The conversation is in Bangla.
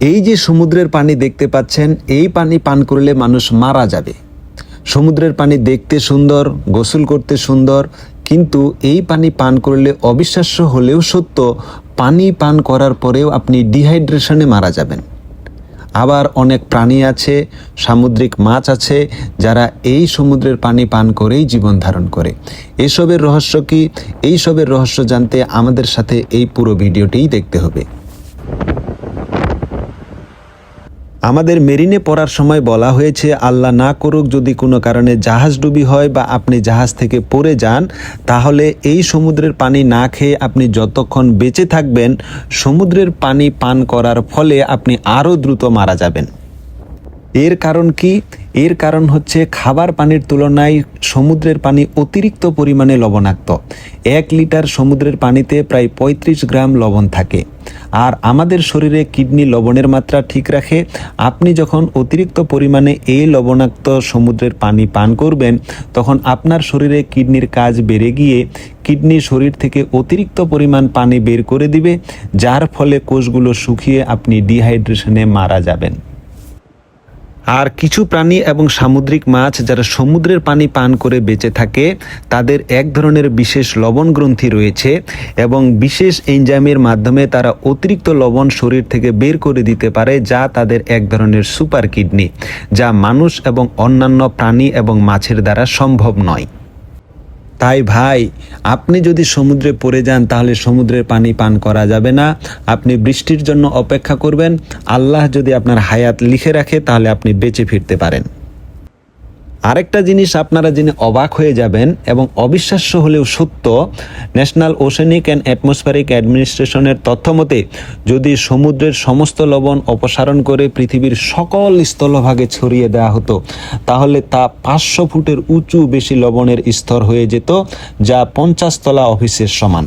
এই যে সমুদ্রের পানি দেখতে পাচ্ছেন, এই পানি পান করলে মানুষ মারা যাবে। সমুদ্রের পানি দেখতে সুন্দর, গোসল করতে সুন্দর, কিন্তু এই পানি পান করলে অবিশ্বাস্য হলেও সত্য, পানি পান করার পরেও আপনি ডিহাইড্রেশনে মারা যাবেন। আবার অনেক প্রাণী আছে, সামুদ্রিক মাছ আছে, যারা এই সমুদ্রের পানি পান করেই জীবন ধারণ করে। এসবের রহস্য কি? এইসবের রহস্য জানতে আমাদের সাথে এই পুরো ভিডিওটিই দেখতে হবে। আমাদের মেরিনে পড়ার সময় বলা হয়েছে, আল্লাহ না করুক যদি কোনো কারণে জাহাজ ডুবি হয় বা আপনি জাহাজ থেকে পড়ে যান, তাহলে এই সমুদ্রের পানি না খেয়ে আপনি যতক্ষণ বেঁচে থাকবেন, সমুদ্রের পানি পান করার ফলে আপনি আরও দ্রুত মারা যাবেন। এর কারণ কি? এর কারণ হচ্ছে খাবার পানির তুলনায় সমুদ্রের পানি অতিরিক্ত পরিমাণে লবণাক্ত। এক লিটার সমুদ্রের পানিতে প্রায় ৩৫ গ্রাম লবণ থাকে। আর আমাদের শরীরে কিডনি লবণের মাত্রা ঠিক রাখে। আপনি যখন অতিরিক্ত পরিমাণে এই লবণাক্ত সমুদ্রের পানি পান করবেন, তখন আপনার শরীরে কিডনির কাজ বেড়ে গিয়ে কিডনি শরীর থেকে অতিরিক্ত পরিমাণ পানি বের করে দিবে, যার ফলে কোষগুলো শুকিয়ে আপনি ডিহাইড্রেশনে মারা যাবেন। আর কিছু প্রাণী এবং সামুদ্রিক মাছ যারা সমুদ্রের পানি পান করে বেঁচে থাকে, তাদের এক ধরনের বিশেষ লবণ গ্রন্থি রয়েছে এবং বিশেষ এনজাইমের মাধ্যমে তারা অতিরিক্ত লবণ শরীর থেকে বের করে দিতে পারে যা তাদের এক ধরনের সুপার কিডনি, যা মানুষ এবং অন্যান্য প্রাণী এবং মাছের দ্বারা সম্ভব নয়। তাই ভাই, আপনি যদি সমুদ্রে পড়ে যান তাহলে সমুদ্রের পানি পান করা যাবে না। আপনি বৃষ্টির জন্য অপেক্ষা করবেন। আল্লাহ যদি আপনার হায়াত লিখে রাখে তাহলে আপনি বেঁচে ফিরতে পারেন। আরেকটা জিনিস আপনারা জেনে অবাক হয়ে যাবেন এবং অবিশ্বাস্য হলেও সত্য ন্যাশনাল ওশেনিক অ্যান্ড অ্যাটমসফেরিক অ্যাডমিনিস্ট্রেশনের তথ্য মতে যদি সমুদ্রের সমস্ত লবণ অপসারণ করে পৃথিবীর সকল স্থলভাগে ছড়িয়ে দেওয়া হতো, তাহলে তা পাঁচশো ফুটের উঁচু বেশি লবণের স্তর হয়ে যেত, যা পঞ্চাশ তলা অফিসের সমান।